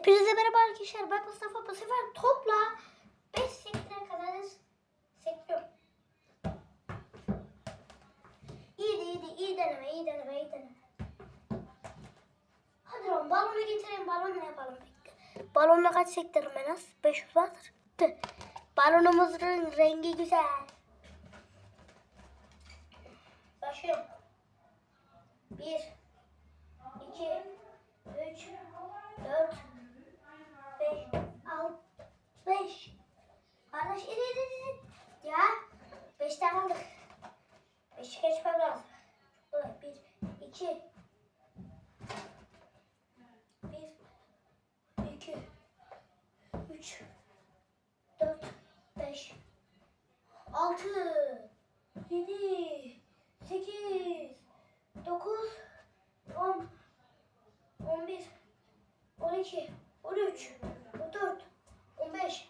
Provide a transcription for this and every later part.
Hepinize merhaba arkadaşlar. Ben Mustafa. Bu sefer topla 5 sektire kadar sektiriyorum. İyi de iyi de iyi deneme, iyi deneme, iyi deneme. Hadi oğlum balonu getirelim, balonla yapalım. Balonla kaç sektiririm en az? 500 vardır. Balonumuzun rengi güzel. Başlıyorum. 1 2 3 4 5 6 5 Kardeş iri iri iri. Ya 5 tane aldık. 5'i geçmem lazım. Çok kolay. 1 2 1 2 3 4 5 6 7 8 9 10 11 12 13 14 15 16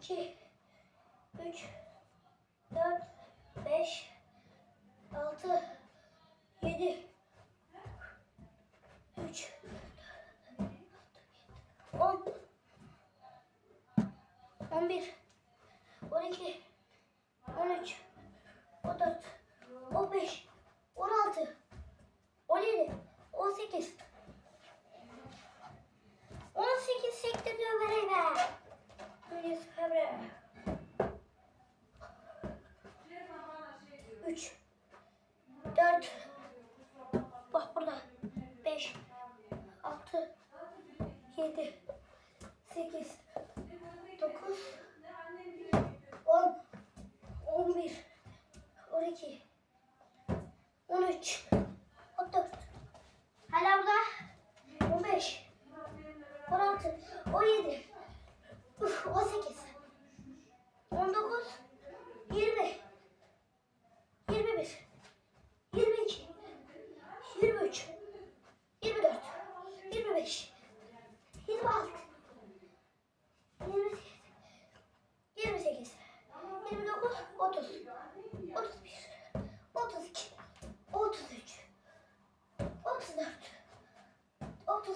2, 3, 4, 5, 6, 7, 3, 10, 11, 12, 13, 14, 15, 16, 17, 18, sobre isso, Gabriel.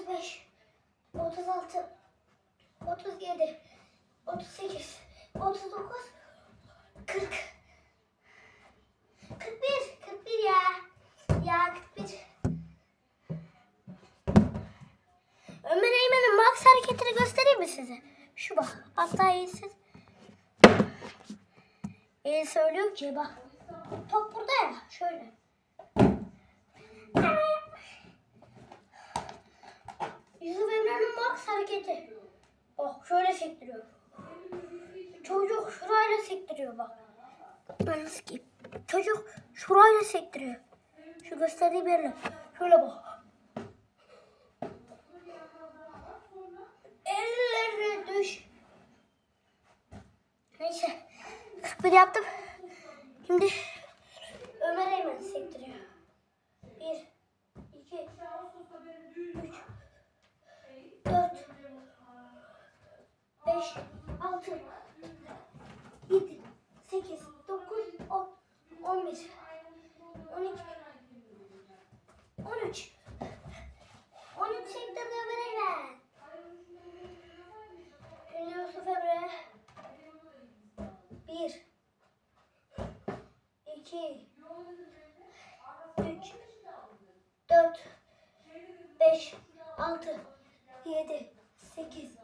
35, 36, 37, 38, 39, 40, 41, 41 ya. Ya 41. Ömer Eymen'in max hareketini göstereyim mi size? Şu bak. Hatta iyisiz. Ee, söylüyor ki bak. Top burada ya. Şöyle. Hareketi. Bak şöyle sektiriyor. Çocuk şurayla sektiriyor bak. Ben ki? Çocuk şurayla sektiriyor. Şu gösterdiğim yerle. Şöyle bak. Ellerine düş. Neyse. 41 yaptım. Şimdi Ömer Eymen sektiriyor. 1, 2, 3, 4, 5, 6, 7, 8, 9, 10, 11, 12, 13, 13 sektirdi Ömer Eymen. Şimdi Yusuf Emre. Bir. iki, üç, 4, 5, 6, 7, 8,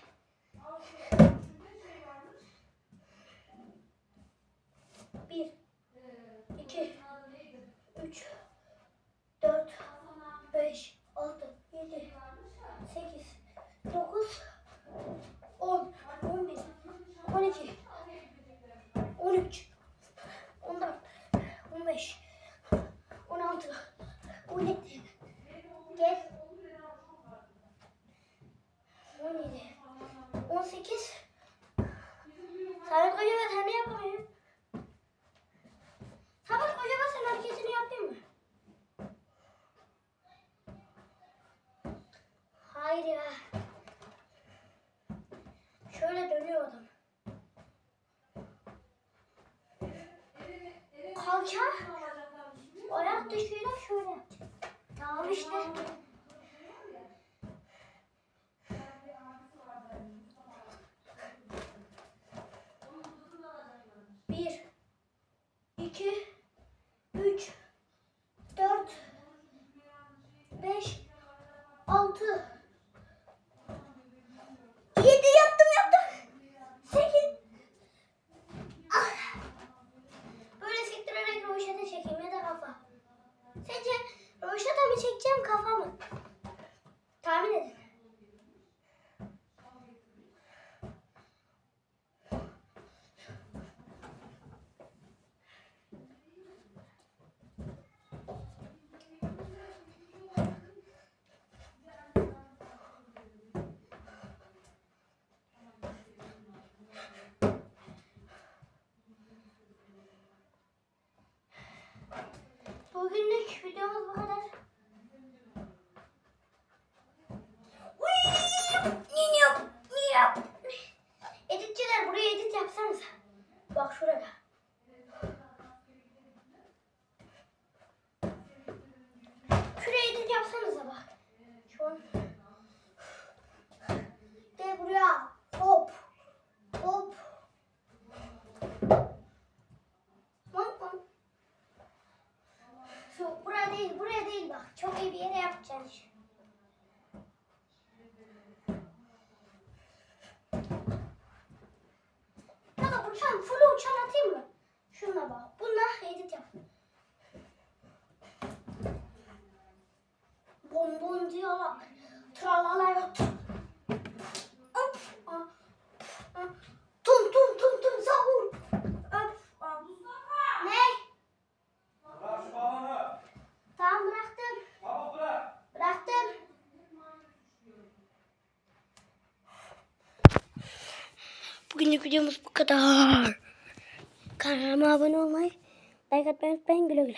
8. Samet Kocaba sen ne yapamıyorsun? Samet Kocaba sen hareketini yapayım mı? Hayır ya. Şöyle dönüyor adam. Kalça. Ayak dışıyla şöyle. Tamam işte. Çok iyi bir yere yapacağız. Ya da uçan, full uçan atayım mı? Şuna bak. Bununla edit yap. Bonbon diyorlar. Tralala yok. Bugünlük videomuz bu kadar. Kanalıma abone olmayı, like atmayı unutmayın. Güle güle.